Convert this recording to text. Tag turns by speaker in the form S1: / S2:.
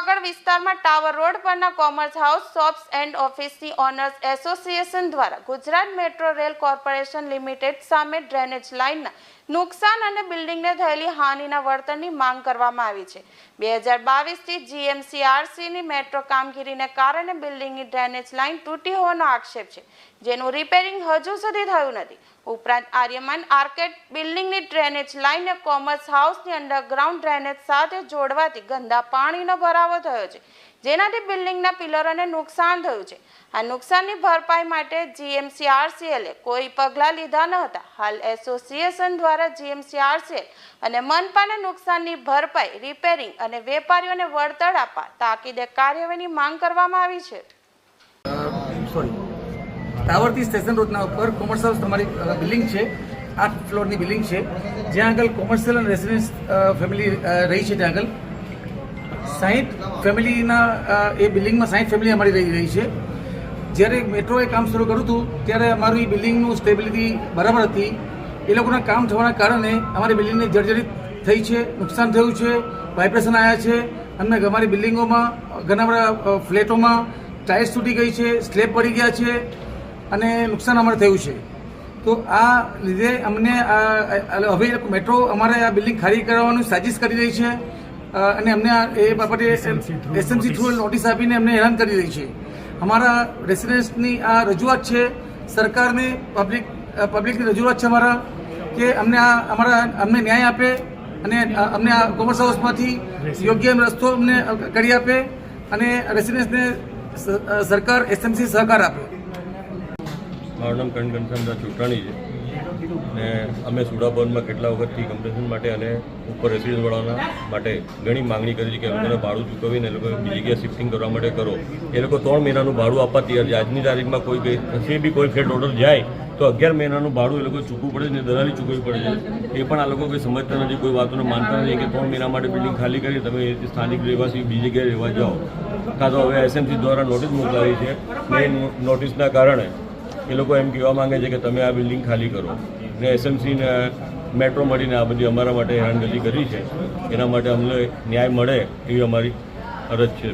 S1: ஆக વિસ્તારમાં tower road પરના કોમર્સ હાઉસ શોપ્સ એન્ડ ઓફિસની ઓનર્સ એસોસિએશન દ્વારા Gujarat metro rail corporation limited સામે ડ્રેનેજ લાઇનના નુકસાન અને બિલ્ડિંગને થયેલી હાનિના વળતરની માંગ કરવામાં આવી છે. બે હજાર બાવીસથી જીએમસીઆરસીની મેટ્રો કામગીરીને કારણે બિલ્ડિંગની ડ્રેનેજ લાઇન તૂટી હોવાનો આક્ષેપ છે. જેનું રિપેરિંગ હજુ સુધી થયું નથી. ઉપરાંત આર્યમાન આર્કેડ બિલ્ડિંગની ડ્રેનેજ લાઇનને કોમર્સ હાઉસની અંડરગ્રાઉન્ડ ડ્રેનેજ સાથે જોડવાથી ગંદા પાણીનો ભરાવો થયો છે. જેનાથી બિલ્ડિંગના પિલરોને નુકસાન થયું છે. આ નુકસાનની ભરપાઈ માટે જીએમસીઆરસીએલે કોઈ પગલાં લીધા ન હતા. હાલ એસોસિએશન દ્વારા જીએમસીઆરસીએલ અને મનપાને નુકસાનની ભરપાઈ, રિપેરિંગ અને વેપારીઓને વળતર આપવા તાકીદે કાર્યવાહીની માંગ કરવામાં આવી છે.
S2: સોરી. સ્ટેશન રોડના ઉપર કોમર્શિયલ તમારી બિલ્ડિંગ છે. આઠ ફ્લોરની બિલ્ડિંગ છે. જ્યાં આગળ કોમર્શિયલ અને રેસિડેન્સ ફેમિલી રહી છે ત્યાં આગળ. સાહીઠ ફેમિલીના એ બિલ્ડિંગમાં સાહીઠ ફેમિલી અમારી રહી રહી છે. જ્યારે મેટ્રોએ કામ શરૂ કર્યું હતું, ત્યારે અમારી બિલ્ડિંગનું સ્ટેબિલિટી બરાબર હતી. એ લોકોના કામ થવાના કારણે અમારી બિલ્ડિંગને જર્જરિત થઈ છે, નુકસાન થયું છે, વાઇબ્રેશન આવ્યા છે. અને અમારી બિલ્ડિંગોમાં, ઘણા બધા ફ્લેટોમાં ટાઇલ્સ તૂટી ગઈ છે, સ્લેબ પડી ગયા છે અને નુકસાન અમારે થયું છે. તો આ લીધે અમને હવે મેટ્રો અમારે આ બિલ્ડિંગ ખાલી કરાવવાની સાજિશ કરી રહી છે. અને અમને આ એ બાબતે એસએમસી થ્રુ નોટિસ આપીને અમને હેરાન કરી રહી છે. અમારા રેસિડેન્સની આ રજૂઆત છે સરકારને પબ્લિક પબ્લિકની રજૂઆત છે અમારા કે અમને આ અમારા અમને ન્યાય આપે અને અમને આ કોમર્સ હાઉસમાંથી યોગ્ય રસ્તો અમને કરી આપે અને રેસિડેન્સને સરકાર એસએમસી સહકાર આપે.
S3: મારું નામ કરણ ઘનશ્યામદાસ ચૂંટાણી છે. ને અમે સુડાભવનમાં કેટલા વખતથી કમ્પ્લેશન માટે અને ઉપર રેસિડન્સવાળાના માટે ઘણી માંગણી કરી છે કે અમને ભાડું ચૂકવીને એ લોકો બીજી જગ્યાએ શિફ્ટિંગ કરવા માટે કરો. એ લોકો ત્રણ મહિનાનું ભાડું આપવા તૈયાર છે. આજની તારીખમાં કોઈ કશે બી કોઈ ફ્લેટ ઓર્ડર જાય, તો અગિયાર મહિનાનું ભાડું એ લોકો ચૂકવવું પડે છે ને દલાલી ચૂકવવી પડે છે. એ પણ આ લોકો કોઈ સમજતા નથી, કોઈ વાતોને માનતા નથી કે ત્રણ મહિના માટે બિલ્ડિંગ ખાલી કરી, તમે સ્થાનિક રહેવાસી બીજી જગ્યાએ રહેવા જાઓ. કાં તો હવે એસએમસી દ્વારા નોટિસ મોકલાવી છે. એ નોટિસના કારણે એ લોકો એમ કહેવા માંગે છે કે તમે આ બિલ્ડિંગ ખાલી કરો. ને એસએમસીને મેટ્રો મળીને આ બધી અમારા માટે હેરાનગતિ કરી છે. એના માટે અમને ન્યાય મળે એવી અમારી અરજ છે.